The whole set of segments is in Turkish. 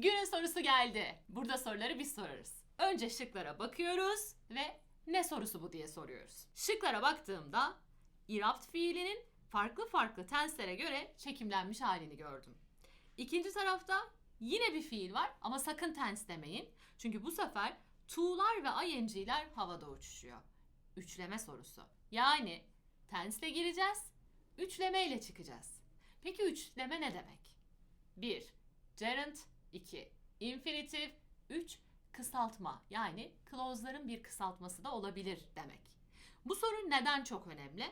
Günün sorusu geldi. Burada soruları biz sorarız. Önce şıklara bakıyoruz ve ne sorusu bu diye soruyoruz. Şıklara baktığımda irapt fiilinin farklı farklı tenslere göre çekimlenmiş halini gördüm. İkinci tarafta yine bir fiil var ama sakın tense demeyin. Çünkü bu sefer to'lar ve ing'ler havada uçuşuyor. Üçleme sorusu. Yani tense'le gireceğiz, üçleme ile çıkacağız. Peki üçleme ne demek? 1. Gerund 2. Infinitive 3. Kısaltma yani clause'ların bir kısaltması da olabilir demek. Bu soru neden çok önemli?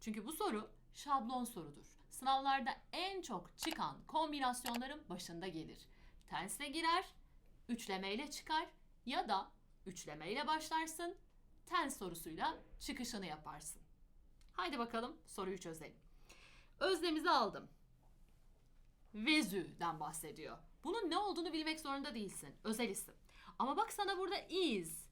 Çünkü bu soru şablon sorudur. Sınavlarda en çok çıkan kombinasyonların başında gelir. Tense'le girer, üçlemeyle çıkar ya da üçlemeyle başlarsın, tense sorusuyla çıkışını yaparsın. Haydi bakalım soruyu çözelim. Özlemizi aldım. Vezü'den bahsediyor. Bunun ne olduğunu bilmek zorunda değilsin. Özel isim. Ama bak sana burada is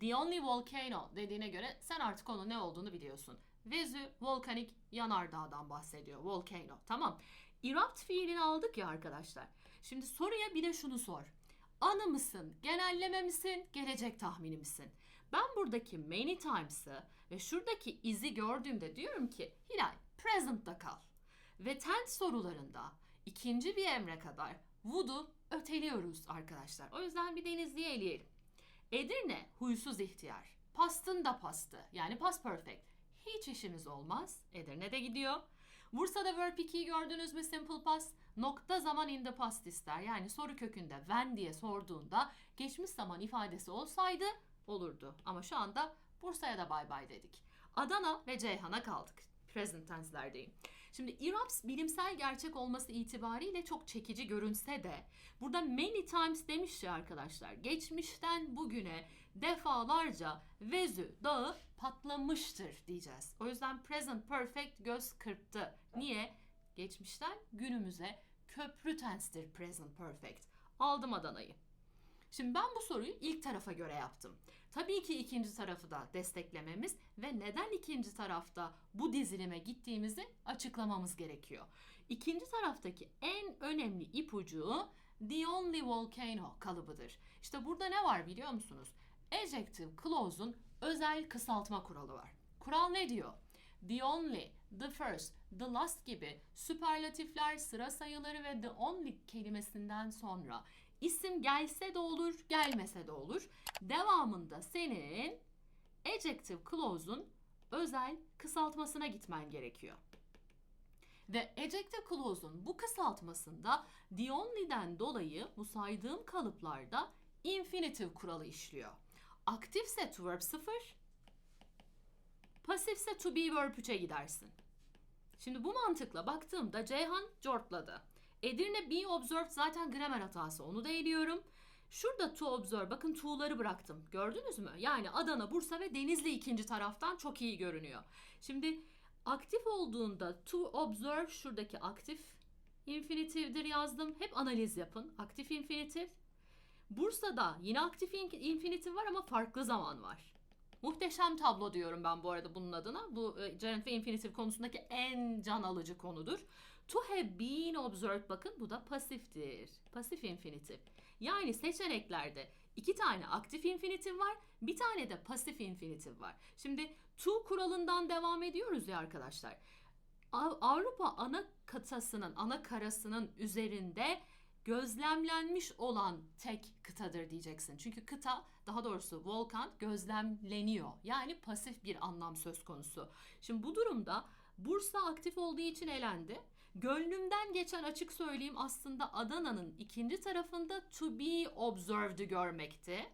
the only volcano dediğine göre sen artık onun ne olduğunu biliyorsun. Vezü volkanik yanardağdan bahsediyor. Volcano. Tamam. Erupt fiilini aldık ya arkadaşlar. Şimdi soruya bir de şunu sor. Anı mısın, genelleme misin, gelecek tahmini misin? Ben buradaki many times'ı ve şuradaki izi gördüğümde diyorum ki Hilal present'ta kal. Ve tense sorularında ikinci bir emre kadar would'u öteliyoruz arkadaşlar. O yüzden bir denizliğe eleyelim. Edirne huysuz ihtiyar. Pastın da pastı. Yani past perfect. Hiç işimiz olmaz. Edirne'de gidiyor. Bursa'da verb 2'yi gördünüz mü simple past? Nokta zaman in the past ister. Yani soru kökünde when diye sorduğunda geçmiş zaman ifadesi olsaydı olurdu. Ama şu anda Bursa'ya da bay bay dedik. Adana ve Ceyhan'a kaldık. Present tense'lerdeyim. Şimdi ERAPS bilimsel gerçek olması itibariyle çok çekici görünse de burada many times demiş ya arkadaşlar. Geçmişten bugüne defalarca Vezü dağı patlamıştır diyeceğiz. O yüzden present perfect göz kırptı. Niye? Geçmişten günümüze köprü tense'tir present perfect. Aldım Adana'yı. Şimdi ben bu soruyu ilk tarafa göre yaptım. Tabii ki ikinci tarafı da desteklememiz ve neden ikinci tarafta bu dizilime gittiğimizi açıklamamız gerekiyor. İkinci taraftaki en önemli ipucu the only volcano kalıbıdır. İşte burada ne var biliyor musunuz? Adjective clause'un özel kısaltma kuralı var. Kural ne diyor? The only, the first, the last gibi süperlatifler, sıra sayıları ve the only kelimesinden sonra isim gelse de olur, gelmese de olur. Devamında senin adjective clause'un özel kısaltmasına gitmen gerekiyor. Ve adjective clause'un bu kısaltmasında the only'den dolayı bu saydığım kalıplarda infinitive kuralı işliyor. Aktifse to verb 0, pasifse to be verb 3'e gidersin. Şimdi bu mantıkla baktığımda Ceyhan cortladı. Edirne be observed zaten gramer hatası onu da eliyorum. Şurada to observe bakın to'ları bıraktım. Gördünüz mü? Yani Adana, Bursa ve Denizli ikinci taraftan çok iyi görünüyor. Şimdi aktif olduğunda to observe şuradaki aktif infinitive'dir yazdım. Hep analiz yapın. Aktif infinitif. Bursa'da yine aktif infinitif var ama farklı zaman var. Muhteşem tablo diyorum ben bu arada bunun adına. Bu e, gerund ve infinitif konusundaki en can alıcı konudur. To have been observed bakın bu da pasiftir. Pasif infinitif. Yani seçeneklerde iki tane aktif infinitif var, bir tane de pasif infinitif var. Şimdi to kuralından devam ediyoruz ya arkadaşlar. Avrupa ana kıtasının, ana karasının üzerinde gözlemlenmiş olan tek kıtadır diyeceksin. Çünkü kıta daha doğrusu volkan gözlemleniyor. Yani pasif bir anlam söz konusu. Şimdi bu durumda Bursa aktif olduğu için elendi. Gönlümden geçen açık söyleyeyim aslında Adana'nın ikinci tarafında to be observed'ı görmekti.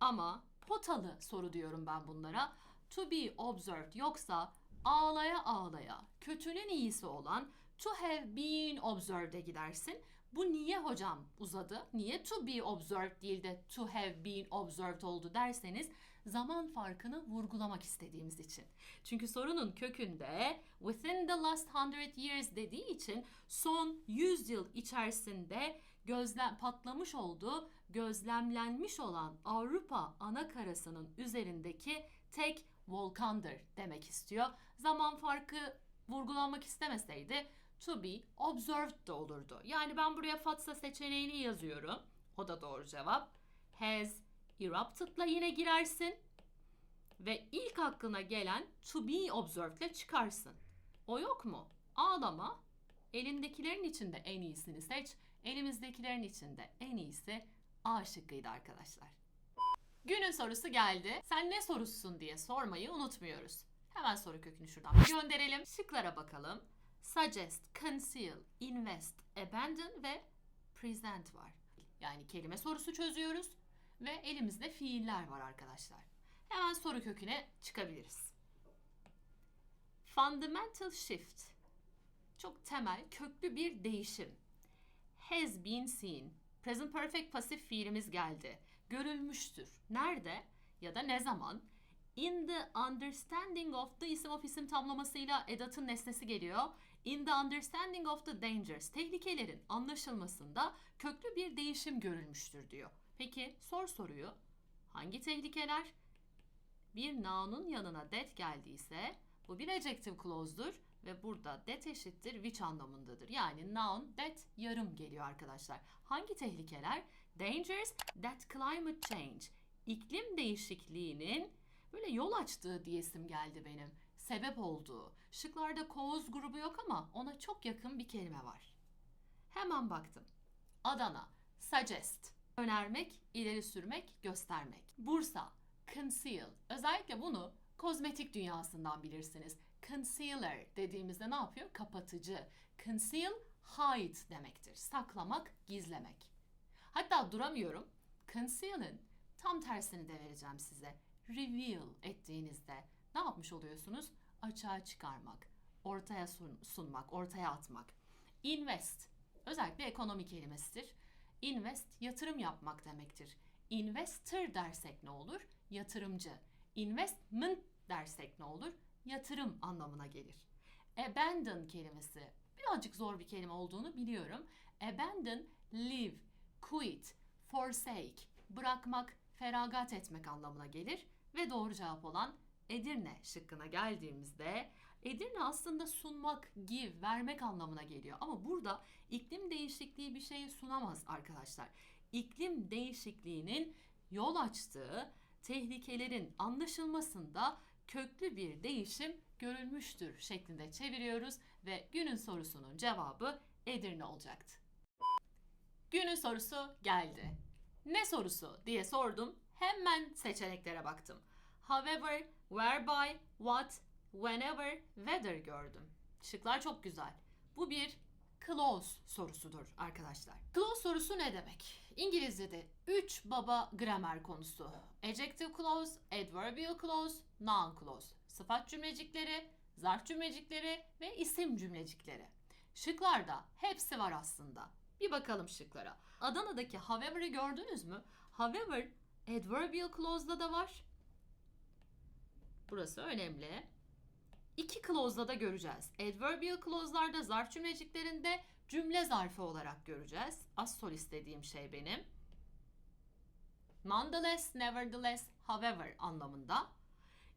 Ama potalı soru diyorum ben bunlara. To be observed yoksa ağlaya ağlaya kötünün iyisi olan to have been observed'e gidersin. Bu niye hocam uzadı? Niye to be observed değil de to have been observed oldu derseniz zaman farkını vurgulamak istediğimiz için. Çünkü sorunun kökünde within the last hundred years dediği için son 100 yıl içerisinde gözlem patlamış olduğu gözlemlenmiş olan Avrupa ana karasının üzerindeki tek volkandır demek istiyor. Zaman farkı vurgulanmak istemeseydi to be observed de olurdu. Yani ben buraya Fatsa seçeneğini yazıyorum. O da doğru cevap. Has erupted'la yine girersin. Ve ilk aklına gelen to be observed'le çıkarsın. O yok mu? Ağlama. Elindekilerin içinde en iyisini seç. Elimizdekilerin içinde en iyisi A şıkkıydı arkadaşlar. Günün sorusu geldi. Sen ne sorususun diye sormayı unutmuyoruz. Hemen soru kökünü şuradan gönderelim. Şıklara bakalım. Suggest, conceal, invest, abandon ve present var. Yani kelime sorusu çözüyoruz ve elimizde fiiller var arkadaşlar. Hemen soru köküne çıkabiliriz. Fundamental shift. Çok temel, köklü bir değişim. Has been seen. Present perfect pasif fiilimiz geldi. Görülmüştür. Nerede ya da ne zaman? In the understanding of the isim of isim tamlamasıyla edatın nesnesi geliyor. In the understanding of the dangers. Tehlikelerin anlaşılmasında köklü bir değişim görülmüştür diyor. Peki sor soruyu. Hangi tehlikeler? Bir noun'un yanına that geldiyse bu bir adjective clause'dur ve burada that eşittir which anlamındadır. Yani noun that yarım geliyor arkadaşlar. Hangi tehlikeler? Dangers that climate change. İklim değişikliğinin böyle yol açtığı diyesim geldi benim. Sebep olduğu. Şıklarda cause grubu yok ama ona çok yakın bir kelime var. Hemen baktım. Adana, suggest, önermek, ileri sürmek, göstermek. Bursa, conceal. Özellikle bunu kozmetik dünyasından bilirsiniz. Concealer dediğimizde ne yapıyor? Kapatıcı. Conceal, hide demektir. Saklamak, gizlemek. Hatta duramıyorum. Conceal'ın tam tersini de vereceğim size. Reveal ettiğinizde ne yapmış oluyorsunuz? Açığa çıkarmak, ortaya sun- sunmak, ortaya atmak. Invest, özellikle ekonomi kelimesidir. Invest, yatırım yapmak demektir. Investor dersek ne olur? Yatırımcı. Investment dersek ne olur? Yatırım anlamına gelir. Abandon kelimesi birazcık zor bir kelime olduğunu biliyorum. Abandon, leave, quit, forsake, bırakmak, feragat etmek anlamına gelir ve doğru cevap olan Edirne şıkkına geldiğimizde Edirne aslında sunmak, give, vermek anlamına geliyor. Ama burada iklim değişikliği bir şeyi sunamaz arkadaşlar. İklim değişikliğinin yol açtığı tehlikelerin anlaşılmasında köklü bir değişim görülmüştür şeklinde çeviriyoruz ve günün sorusunun cevabı Edirne olacaktı. Günün sorusu geldi. Ne sorusu diye sordum. Hemen seçeneklere baktım. However, whereby, what, whenever, whether gördüm. Şıklar çok güzel. Bu bir clause sorusudur arkadaşlar. Clause sorusu ne demek? İngilizce'de 3 baba gramer konusu. Adjective clause, adverbial clause, noun clause. Sıfat cümlecikleri, zarf cümlecikleri ve isim cümlecikleri. Şıklarda hepsi var aslında. Bir bakalım şıklara. Adana'daki however'ı gördünüz mü? However adverbial clause'da da var. Burası önemli. İki clause'da da göreceğiz. Adverbial clause'larda zarf cümleciklerinde cümle zarfı olarak göreceğiz. Az sol istediğim şey benim. Nonetheless, nevertheless, however anlamında.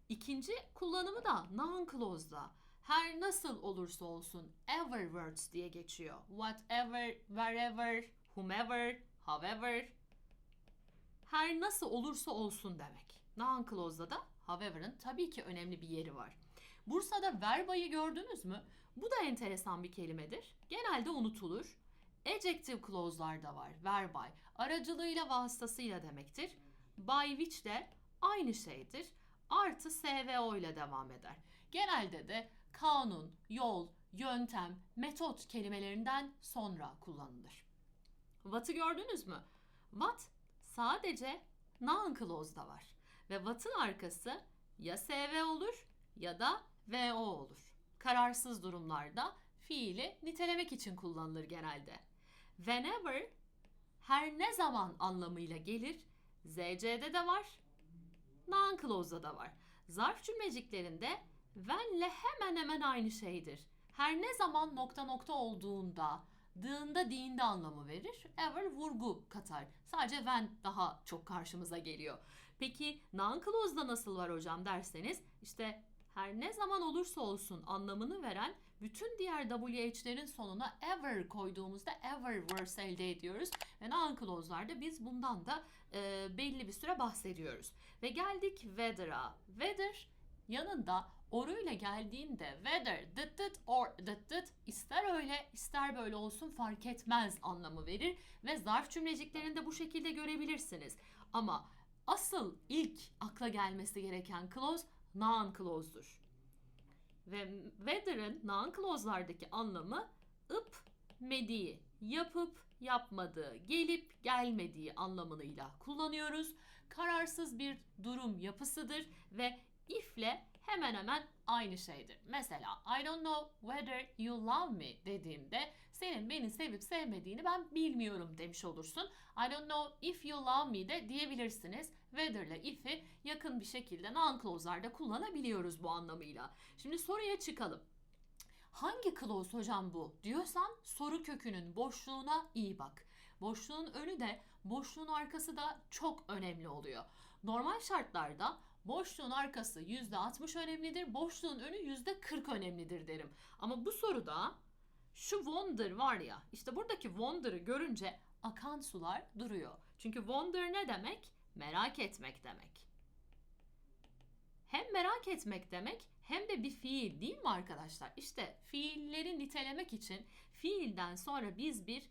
İkinci kullanımı da noun clause'da. Her nasıl olursa olsun ever words diye geçiyor. Whatever, wherever, whomever, however. Her nasıl olursa olsun demek. Noun clause'da da however'ın tabii ki önemli bir yeri var. Bursa'da verba'yı gördünüz mü? Bu da enteresan bir kelimedir. Genelde unutulur. Adjective clause'lar da var. Verbay. Aracılığıyla vasıtasıyla demektir. By which de aynı şeydir. Artı SVO ile devam eder. Genelde de kanun, yol, yöntem, metot kelimelerinden sonra kullanılır. What'ı gördünüz mü? What sadece noun clause'da var. Ve what'ın arkası ya SV olur ya da VO olur. Kararsız durumlarda fiili nitelemek için kullanılır genelde. Whenever her ne zaman anlamıyla gelir. ZC'de de var. Noun clause'da da var. Zarf cümleciklerinde when'le hemen hemen aynı şeydir. Her ne zaman nokta nokta olduğunda, dığında dinde anlamı verir. Ever vurgu katar. Sadece when daha çok karşımıza geliyor. Peki noun clause'da nasıl var hocam derseniz işte her ne zaman olursa olsun anlamını veren bütün diğer WH'lerin sonuna ever koyduğumuzda ever verse elde ediyoruz. Ve noun clause'larda biz bundan da e, belli bir süre bahsediyoruz. Ve geldik whether'a. Whether yanında oruyla geldiğinde whether dıt dıt or dıt dıt ister öyle ister böyle olsun fark etmez anlamı verir ve zarf cümleciklerinde bu şekilde görebilirsiniz. Ama asıl ilk akla gelmesi gereken clause noun clause'dur. Ve whether'ın noun clause'lardaki anlamı ıp mediği, yapıp yapmadığı, gelip gelmediği anlamıyla kullanıyoruz. Kararsız bir durum yapısıdır ve if'le hemen hemen aynı şeydir. Mesela I don't know whether you love me dediğimde senin beni sevip sevmediğini ben bilmiyorum demiş olursun. I don't know if you love me de diyebilirsiniz. Whether ile if'i yakın bir şekilde noun clause'larda kullanabiliyoruz bu anlamıyla. Şimdi soruya çıkalım. Hangi clause hocam bu diyorsan soru kökünün boşluğuna iyi bak. Boşluğun önü de boşluğun arkası da çok önemli oluyor. Normal şartlarda boşluğun arkası %60 önemlidir, boşluğun önü %40 önemlidir derim. Ama bu soruda şu wonder var ya, işte buradaki wonder'ı görünce akan sular duruyor. Çünkü wonder ne demek? Merak etmek demek. Hem merak etmek demek hem de bir fiil değil mi arkadaşlar? İşte fiilleri nitelemek için fiilden sonra biz bir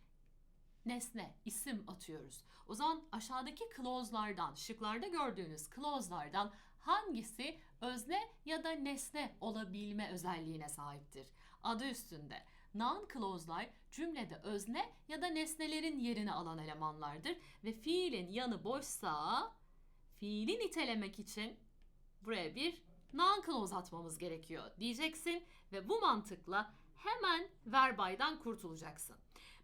nesne, isim atıyoruz. O zaman aşağıdaki clause'lardan, şıklarda gördüğünüz clause'lardan hangisi özne ya da nesne olabilme özelliğine sahiptir? Adı üstünde. Noun clause'lar cümlede özne ya da nesnelerin yerini alan elemanlardır ve fiilin yanı boşsa fiili nitelemek için buraya bir noun clause atmamız gerekiyor diyeceksin ve bu mantıkla hemen verba'dan kurtulacaksın.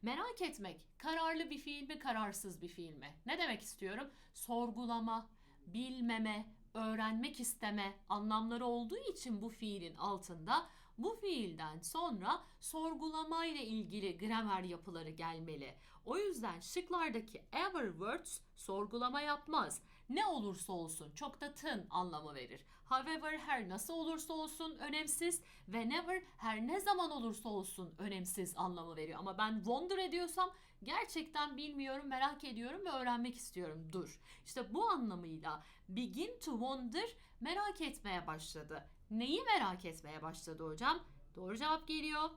Merak etmek kararlı bir fiil mi kararsız bir fiil mi? Ne demek istiyorum? Sorgulama, bilmeme, öğrenmek isteme anlamları olduğu için bu fiilin altında bu fiilden sonra sorgulama ile ilgili gramer yapıları gelmeli. O yüzden şıklardaki ever words sorgulama yapmaz. Ne olursa olsun çok da tın anlamı verir. However her nasıl olursa olsun önemsiz. Whenever her ne zaman olursa olsun önemsiz anlamı veriyor. Ama ben wonder ediyorsam gerçekten bilmiyorum, merak ediyorum ve öğrenmek istiyorum. Dur. İşte bu anlamıyla begin to wonder merak etmeye başladı. Neyi merak etmeye başladı hocam? Doğru cevap geliyor.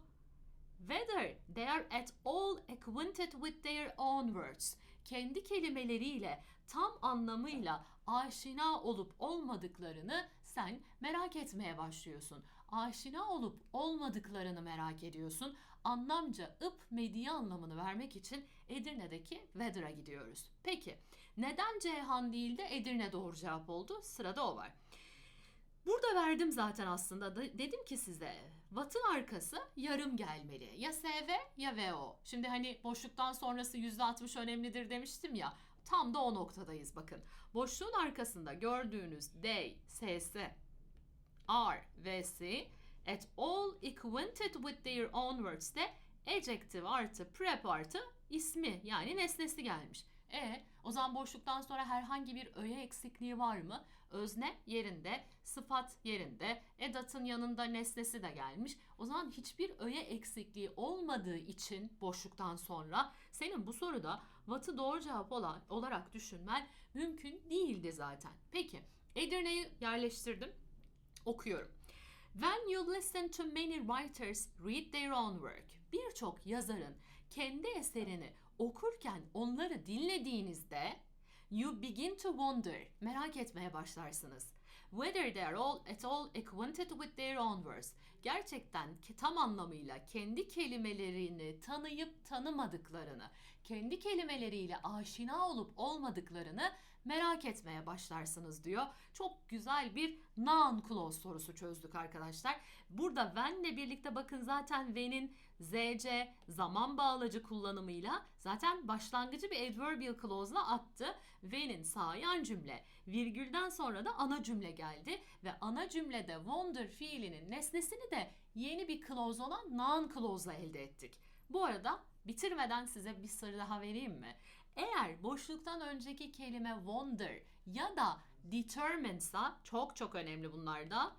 Whether they are at all acquainted with their own words. Kendi kelimeleriyle tam anlamıyla aşina olup olmadıklarını sen merak etmeye başlıyorsun. Aşina olup olmadıklarını merak ediyorsun. Anlamca ıp medya anlamını vermek için Edirne'deki Weather'a gidiyoruz. Peki neden Ceyhan değil de Edirne doğru cevap oldu? Sırada o var. Burada verdim zaten aslında. Da- dedim ki size Watt'ın arkası yarım gelmeli. Ya SV ya VO. Şimdi hani boşluktan sonrası %60 önemlidir demiştim ya. Tam da o noktadayız bakın. Boşluğun arkasında gördüğünüz they, SS, ve C at all acquainted with their own words de adjective artı prep artı ismi yani nesnesi gelmiş. E o zaman boşluktan sonra herhangi bir öğe eksikliği var mı? Özne yerinde, sıfat yerinde, edatın yanında nesnesi de gelmiş. O zaman hiçbir öğe eksikliği olmadığı için boşluktan sonra senin bu soruda Watt'ı doğru cevap olan, olarak düşünmen mümkün değildi zaten. Peki Edirne'yi yerleştirdim. Okuyorum. When you listen to many writers read their own work. Birçok yazarın kendi eserini okurken onları dinlediğinizde you begin to wonder, merak etmeye başlarsınız. Whether they are all at all acquainted with their own words. Gerçekten tam anlamıyla kendi kelimelerini tanıyıp tanımadıklarını, kendi kelimeleriyle aşina olup olmadıklarını merak etmeye başlarsınız diyor. Çok güzel bir noun clause sorusu çözdük arkadaşlar. Burada when'le birlikte bakın zaten when'in ZC zaman bağlacı kullanımıyla zaten başlangıcı bir adverbial clause'la attı. When'in sağ yan cümle, virgülden sonra da ana cümle geldi ve ana cümlede wonder fiilinin nesnesini de yeni bir clause olan noun clause'la elde ettik. Bu arada bitirmeden size bir sır daha vereyim mi? Eğer boşluktan önceki kelime wonder ya da determine'sa çok çok önemli bunlar da.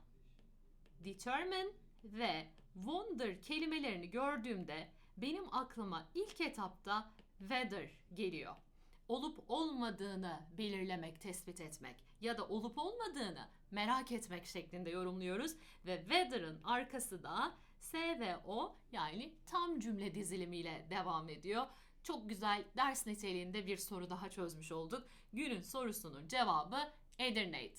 Determine ve wonder kelimelerini gördüğümde benim aklıma ilk etapta weather geliyor. Olup olmadığını belirlemek, tespit etmek ya da olup olmadığını merak etmek şeklinde yorumluyoruz ve weather'ın arkası da S ve O yani tam cümle dizilimiyle devam ediyor. Çok güzel ders niteliğinde bir soru daha çözmüş olduk. Günün sorusunun cevabı Edirne.